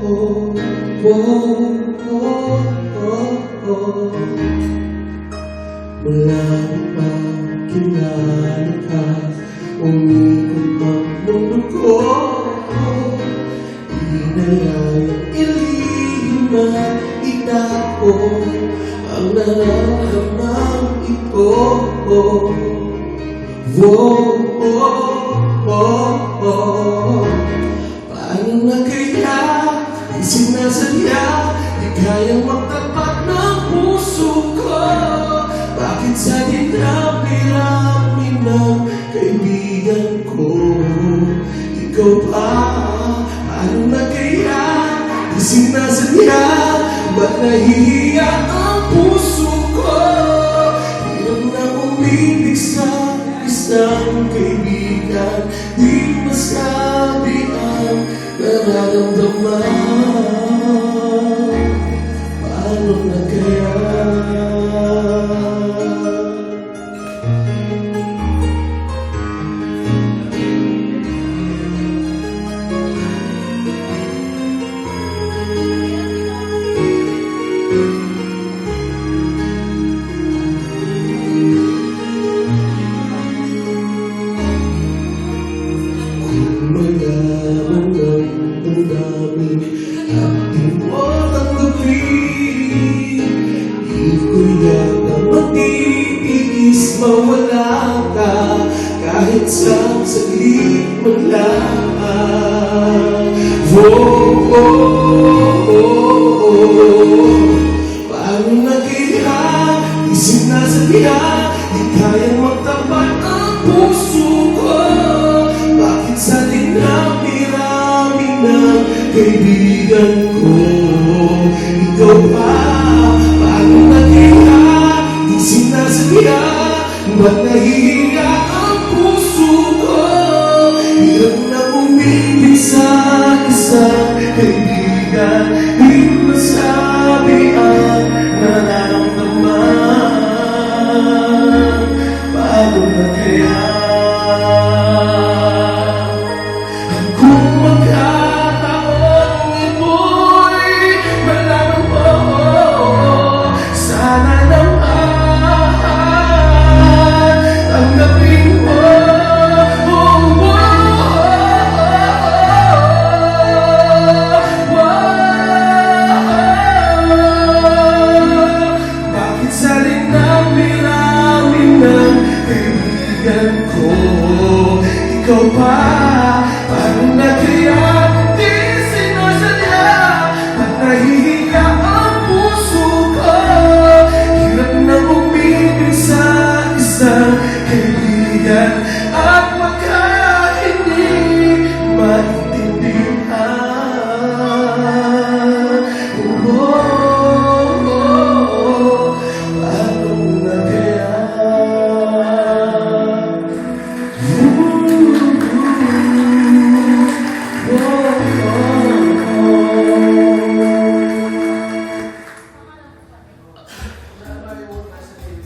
sa'yo oh, oh, oh, oh. Mula pa kinalika Umikot ang mundo ko Inayayang ilihim at itapo Ang nararamang ito Oh, oh, oh, sinasadya Di kayang magtapat ng puso ko. Bakit sa dinami-rami ng kaibigan ko? Ikaw pa Paano na kaya? Di sinasadya Ba't nahihiya ang puso ko? Hirap na umibig sa isang kaibigan. Di masabi ang nararamdaman mawala ka Kahit sa saglit man lang Oh, oh, oh, oh. Paano na kaya Di sinasadya Di kayang magtapat ang puso ko. Bakit sa dinami-rami ng kaibigan ko? Ikaw pa we salin ng bilawin ng kaibigan ko. Ikaw pa Oh,